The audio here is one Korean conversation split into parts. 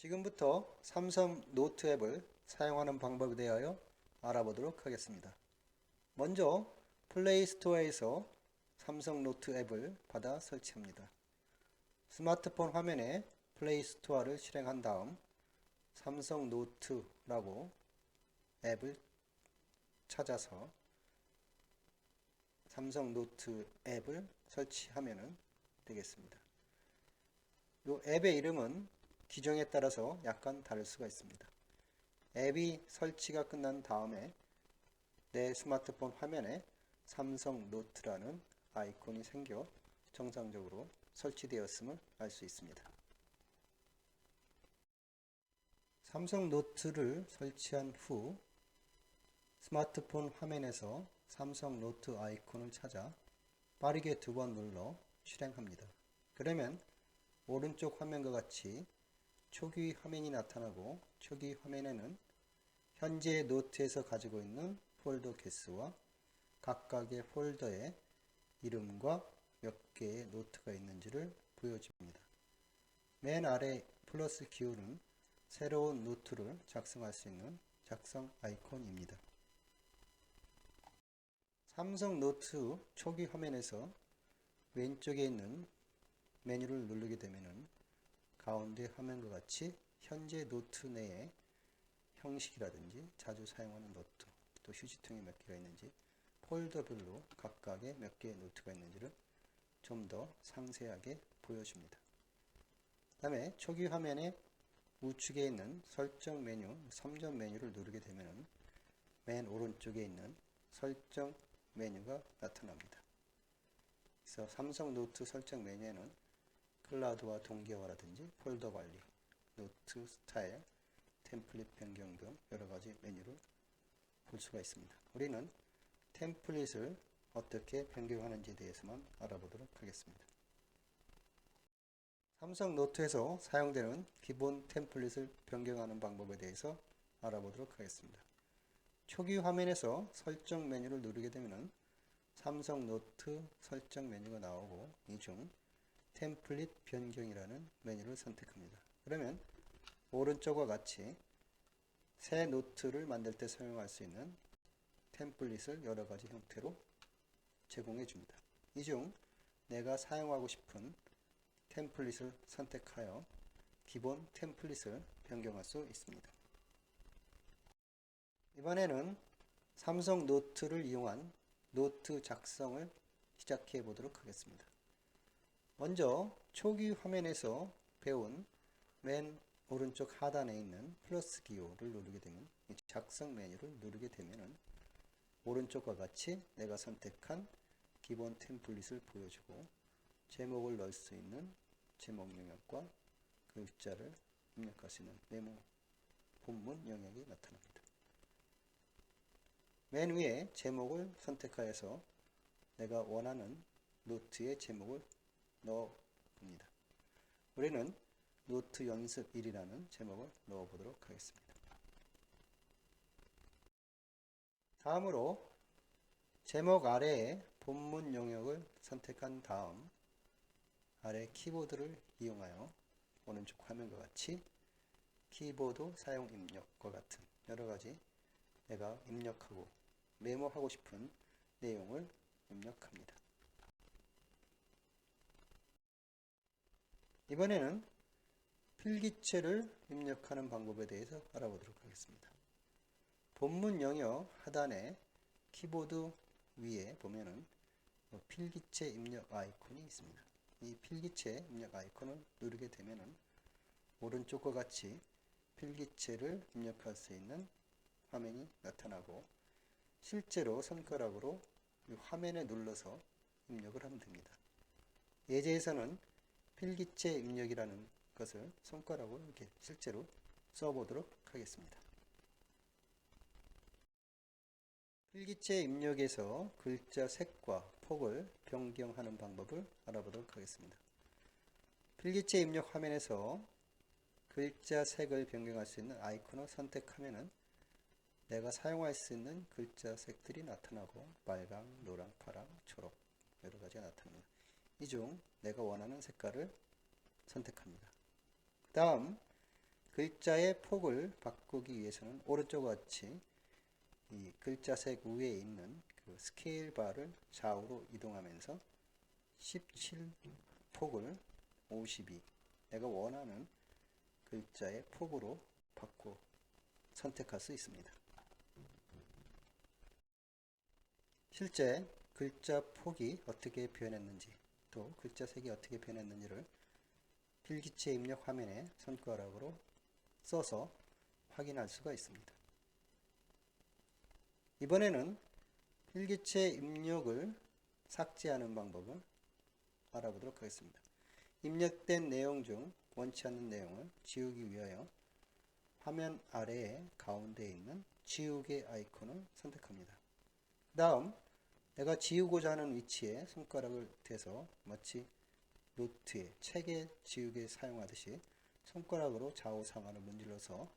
지금부터 삼성 노트 앱을 사용하는 방법에 대하여 알아보도록 하겠습니다. 먼저 플레이 스토어에서 삼성 노트 앱을 받아 설치합니다. 스마트폰 화면에 플레이 스토어를 실행한 다음 삼성 노트라고 앱을 찾아서 삼성 노트 앱을 설치하면 되겠습니다. 이 앱의 이름은 기종에 따라서 약간 다를 수가 있습니다. 앱이 설치가 끝난 다음에 내 스마트폰 화면에 삼성 노트라는 아이콘이 생겨 정상적으로 설치되었음을 알 수 있습니다. 삼성 노트를 설치한 후 스마트폰 화면에서 삼성 노트 아이콘을 찾아 빠르게 두 번 눌러 실행합니다. 그러면 오른쪽 화면과 같이 초기 화면이 나타나고 초기 화면에는 현재 노트에서 가지고 있는 폴더 개수와 각각의 폴더에 이름과 몇 개의 노트가 있는지를 보여줍니다. 맨 아래 플러스 기호는 새로운 노트를 작성할 수 있는 작성 아이콘입니다. 삼성 노트 초기 화면에서 왼쪽에 있는 메뉴를 누르게 되면 가운데 화면과 같이 현재 노트 내에 형식이라든지 자주 사용하는 노트 또 휴지통이 몇 개가 있는지 폴더별로 각각의 몇 개의 노트가 있는지를 좀 더 상세하게 보여줍니다. 다음에 초기 화면에 우측에 있는 설정 메뉴 3점 메뉴를 누르게 되면 맨 오른쪽에 있는 설정 메뉴가 나타납니다. 그래서 삼성 노트 설정 메뉴에는 클라우드와 동기화라든지 폴더 관리, 노트 스타일, 템플릿 변경 등 여러 가지 메뉴를 볼 수가 있습니다. 우리는 템플릿을 어떻게 변경하는지에 대해서만 알아보도록 하겠습니다. 삼성 노트에서 사용되는 기본 템플릿을 변경하는 방법에 대해서 알아보도록 하겠습니다. 초기 화면에서 설정 메뉴를 누르게 되면 삼성 노트 설정 메뉴가 나오고 이 중 템플릿 변경이라는 메뉴를 선택합니다. 그러면 오른쪽과 같이 새 노트를 만들 때 사용할 수 있는 템플릿을 여러 가지 형태로 제공해 줍니다. 이 중 내가 사용하고 싶은 템플릿을 선택하여 기본 템플릿을 변경할 수 있습니다. 이번에는 삼성 노트를 이용한 노트 작성을 시작해 보도록 하겠습니다. 먼저 초기 화면에서 배운 맨 오른쪽 하단에 있는 플러스 기호를 누르게 되면 작성 메뉴를 누르게 되면 오른쪽과 같이 내가 선택한 기본 템플릿을 보여주고 제목을 넣을 수 있는 제목 영역과 글자를 입력할 수 있는 메모 본문 영역이 나타납니다. 맨 위에 제목을 선택하여서 내가 원하는 노트의 제목을 봅니다. 우리는 노트 연습 1이라는 제목을 넣어 보도록 하겠습니다. 다음으로 제목 아래에 본문 영역을 선택한 다음 아래 키보드를 이용하여 오른쪽 화면과 같이 키보드 사용 입력과 같은 여러 가지 내가 입력하고 메모하고 싶은 내용을 입력합니다. 이번에는 필기체를 입력하는 방법에 대해서 알아보도록 하겠습니다. 본문 영역 하단에 키보드 위에 보면은 뭐 필기체 입력 아이콘이 있습니다. 이 필기체 입력 아이콘을 누르게 되면은 오른쪽과 같이 필기체를 입력할 수 있는 화면이 나타나고 실제로 손가락으로 화면에 눌러서 입력을 하면 됩니다. 예제에서는 필기체 입력이라는 것을 손가락으로 이렇게 실제로 써보도록 하겠습니다. 필기체 입력에서 글자 색과 폭을 변경하는 방법을 알아보도록 하겠습니다. 필기체 입력 화면에서 글자 색을 변경할 수 있는 아이콘을 선택하면 내가 사용할 수 있는 글자 색들이 나타나고 빨강, 노랑, 파랑, 초록 여러 가지가 나타납니다. 이 중 내가 원하는 색깔을 선택합니다. 그 다음 글자의 폭을 바꾸기 위해서는 오른쪽과 같이 이 글자색 위에 있는 그 스케일 바를 좌우로 이동하면서 17 폭을 52 내가 원하는 글자의 폭으로 바꿔 선택할 수 있습니다. 실제 글자 폭이 어떻게 변했는지 또 글자 색이 어떻게 변했는지를 필기체 입력 화면에 손가락으로 써서 확인할 수가 있습니다. 이번에는 필기체 입력을 삭제하는 방법을 알아보도록 하겠습니다. 입력된 내용 중 원치 않는 내용을 지우기 위하여 화면 아래에 가운데에 있는 지우개 아이콘을 선택합니다. 그 다음 내가 지우고자 하는 위치에 손가락을 대서 마치 노트에 책에 지우개 사용하듯이 손가락으로 좌우 상하를 문질러서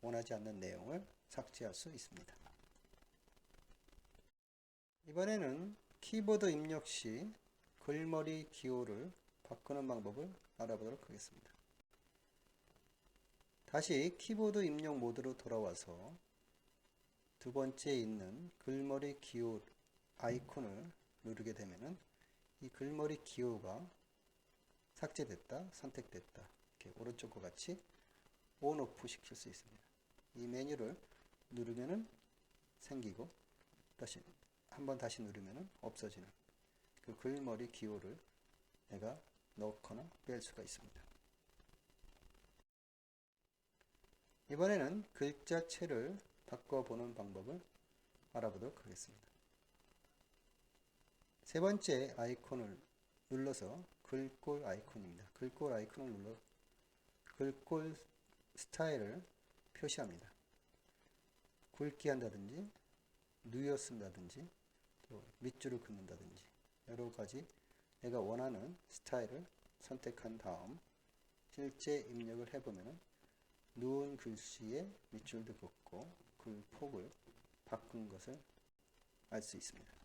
원하지 않는 내용을 삭제할 수 있습니다. 이번에는 키보드 입력 시 글머리 기호를 바꾸는 방법을 알아보도록 하겠습니다. 다시 키보드 입력 모드로 돌아와서 두 번째 있는 글머리 기호 아이콘을 누르게 되면은 이 글머리 기호가 삭제됐다, 선택됐다 이렇게 오른쪽과 같이 온, 오프 시킬 수 있습니다. 이 메뉴를 누르면은 생기고 다시 한번 다시 누르면은 없어지는 그 글머리 기호를 내가 넣거나 뺄 수가 있습니다. 이번에는 글자체를 바꿔보는 방법을 알아보도록 하겠습니다. 세 번째 아이콘을 눌러서 글꼴 아이콘입니다. 글꼴 아이콘을 눌러 글꼴 스타일을 표시합니다. 굵기 한다든지 누여 쓴다든지 또 밑줄을 긋는다든지 여러 가지 내가 원하는 스타일을 선택한 다음 실제 입력을 해보면 누운 글씨에 밑줄도 긋고 글 폭을 바꾼 것을 알 수 있습니다.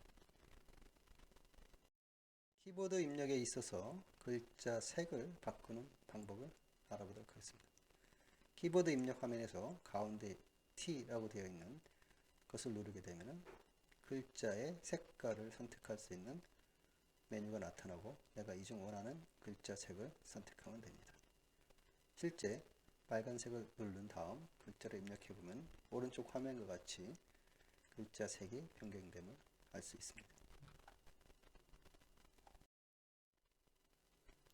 키보드 입력에 있어서 글자 색을 바꾸는 방법을 알아보도록 하겠습니다. 키보드 입력 화면에서 가운데 T라고 되어 있는 것을 누르게 되면 글자의 색깔을 선택할 수 있는 메뉴가 나타나고 내가 이 중 원하는 글자 색을 선택하면 됩니다. 실제 빨간색을 누른 다음 글자를 입력해 보면 오른쪽 화면과 같이 글자 색이 변경됨을 알 수 있습니다.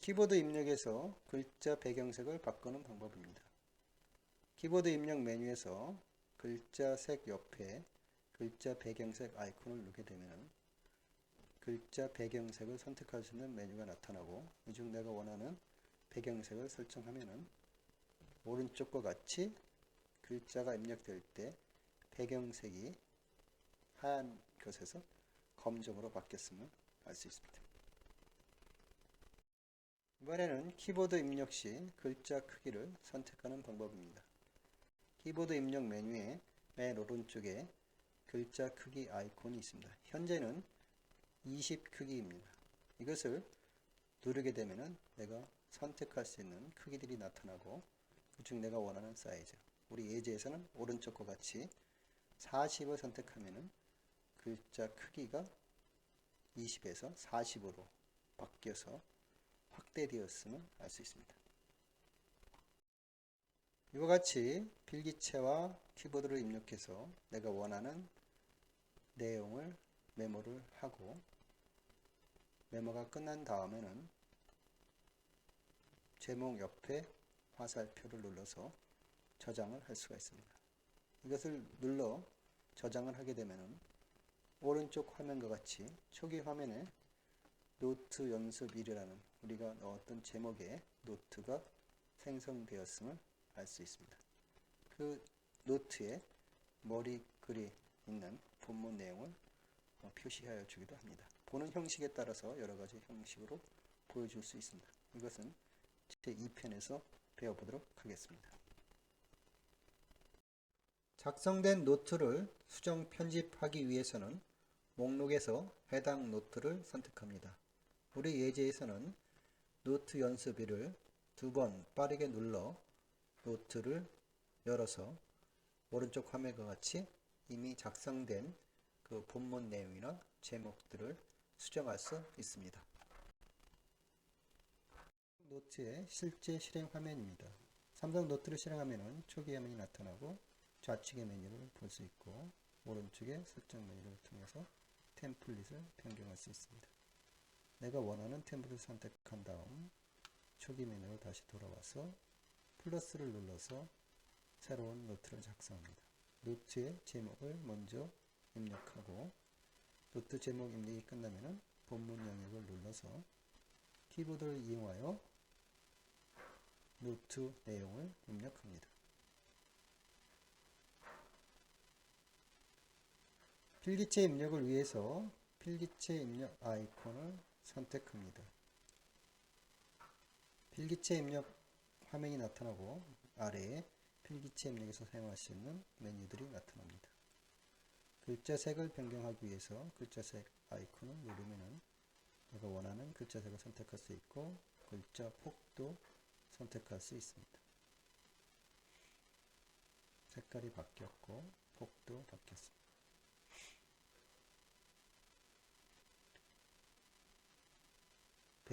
키보드 입력에서 글자 배경색을 바꾸는 방법입니다. 키보드 입력 메뉴에서 글자 색 옆에 글자 배경색 아이콘을 누르게 되면 글자 배경색을 선택할 수 있는 메뉴가 나타나고 이 중 내가 원하는 배경색을 설정하면 오른쪽과 같이 글자가 입력될 때 배경색이 하얀 것에서 검정으로 바뀌었음을 알 수 있습니다. 이번에는 키보드 입력 시 글자 크기를 선택하는 방법입니다. 키보드 입력 메뉴의 맨 오른쪽에 글자 크기 아이콘이 있습니다. 현재는 20 크기입니다. 이것을 누르게 되면 내가 선택할 수 있는 크기들이 나타나고 그중 내가 원하는 사이즈 우리 예제에서는 오른쪽과 같이 40을 선택하면 글자 크기가 20에서 40으로 바뀌어서 확대되었음을 알 수 있습니다. 이와 같이 필기체와 키보드를 입력해서 내가 원하는 내용을 메모를 하고 메모가 끝난 다음에는 제목 옆에 화살표를 눌러서 저장을 할 수가 있습니다. 이것을 눌러 저장을 하게 되면 오른쪽 화면과 같이 초기 화면에 노트 연습 1이라는 우리가 넣었던 제목의 노트가 생성되었음을 알 수 있습니다. 그 노트에 머리글이 있는 본문 내용을 어, 표시하여 주기도 합니다. 보는 형식에 따라서 여러 가지 형식으로 보여줄 수 있습니다. 이것은 제2편에서 배워보도록 하겠습니다. 작성된 노트를 수정 편집하기 위해서는 목록에서 해당 노트를 선택합니다. 우리 예제에서는 노트 연습 1을 두번 빠르게 눌러 노트를 열어서 오른쪽 화면과 같이 이미 작성된 그 본문 내용이나 제목들을 수정할 수 있습니다. 노트의 실제 실행 화면입니다. 삼성 노트를 실행하면 초기 화면이 나타나고 좌측의 메뉴를 볼 수 있고 오른쪽의 설정 메뉴를 통해서 템플릿을 변경할 수 있습니다. 내가 원하는 템플릿을 선택한 다음 초기 메뉴로 다시 돌아와서 플러스를 눌러서 새로운 노트를 작성합니다. 노트의 제목을 먼저 입력하고 노트 제목 입력이 끝나면 본문 영역을 눌러서 키보드를 이용하여 노트 내용을 입력합니다. 필기체 입력을 위해서 필기체 입력 아이콘을 선택합니다. 필기체 입력 화면이 나타나고 아래에 필기체 입력에서 사용할 수 있는 메뉴들이 나타납니다. 글자 색을 변경하기 위해서 글자 색 아이콘을 누르면 내가 원하는 글자 색을 선택할 수 있고 글자 폭도 선택할 수 있습니다. 색깔이 바뀌었고 폭도 바뀌었습니다.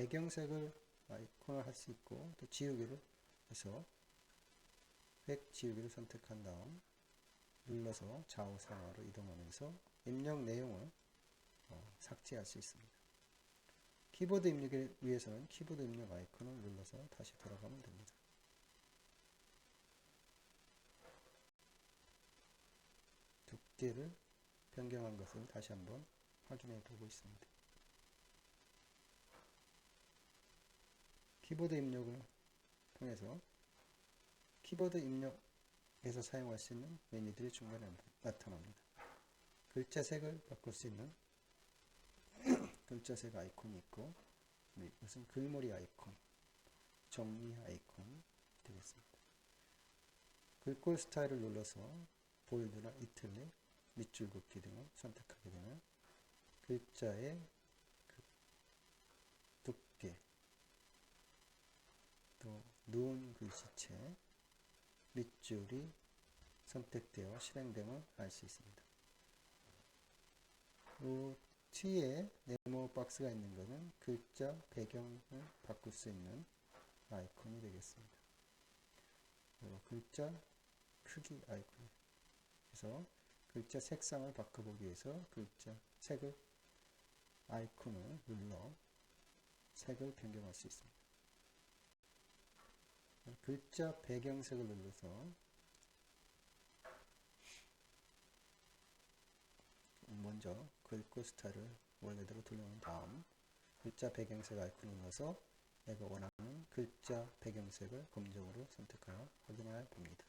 배경색을 아이콘을 할 수 있고 또 지우기를 해서 획 지우기를 선택한 다음 눌러서 좌우 상하로 이동하면서 입력 내용을 어, 삭제할 수 있습니다. 키보드 입력을 위해서는 키보드 입력 아이콘을 눌러서 다시 돌아가면 됩니다. 두께를 변경한 것을 다시 한번 확인해 보고 있습니다. 키보드 입력을 통해서 키보드 입력에서 사용할 수 있는 메뉴들이 중간에 나타납니다. 글자 색을 바꿀 수 있는 글자 색 아이콘이 있고 이것은 글머리 아이콘, 정리 아이콘 되겠습니다. 글꼴 스타일을 눌러서 볼드나 이틀리, 밑줄 긋기 등을 선택하게 되면 글자의 그 두께, 또 누운 글씨체, 밑줄이 선택되어 실행됨을 알 수 있습니다. 그 뒤에 네모 박스가 있는 것은 글자 배경을 바꿀 수 있는 아이콘이 되겠습니다. 글자 크기 아이콘. 그래서 글자 색상을 바꿔보기 위해서 글자 색을 아이콘을 눌러 색을 변경할 수 있습니다. 글자 배경색을 눌러서 먼저 글꼴 스타일을 원래대로 돌려놓은 다음 글자 배경색 아이콘을 눌러서 내가 원하는 글자 배경색을 검정으로 선택하여 확인해 봅니다.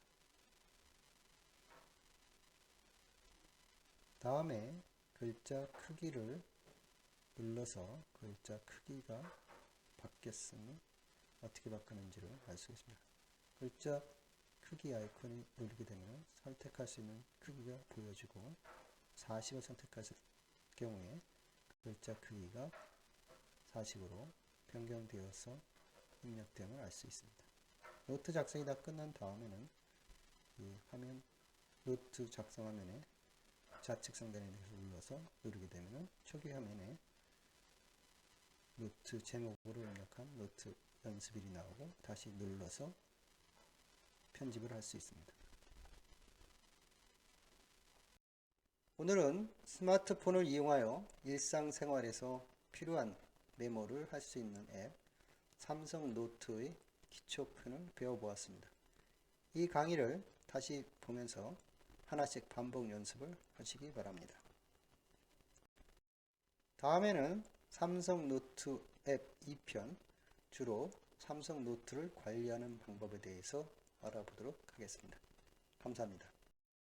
다음에 글자 크기를 눌러서 글자 크기가 바뀌었으니 어떻게 바꾸는지를 알 수 있습니다. 글자 크기 아이콘을 누르게 되면 선택할 수 있는 크기가 보여지고 40을 선택했을 경우에 글자 크기가 40으로 변경되어서 입력됨을 알 수 있습니다. 노트 작성이 다 끝난 다음에는 이 화면 노트 작성 화면에 좌측 상단에 눌러서 누르게 되면 초기 화면에 노트 제목으로 입력한 노트 연습일이 나오고 다시 눌러서 편집을 할 수 있습니다. 오늘은 스마트폰을 이용하여 일상생활에서 필요한 메모를 할 수 있는 앱 삼성 노트의 기초편을 배워보았습니다. 이 강의를 다시 보면서 하나씩 반복 연습을 하시기 바랍니다. 다음에는 삼성 노트 앱 2편 주로 삼성 노트를 관리하는 방법에 대해서 알아보도록 하겠습니다. 감사합니다.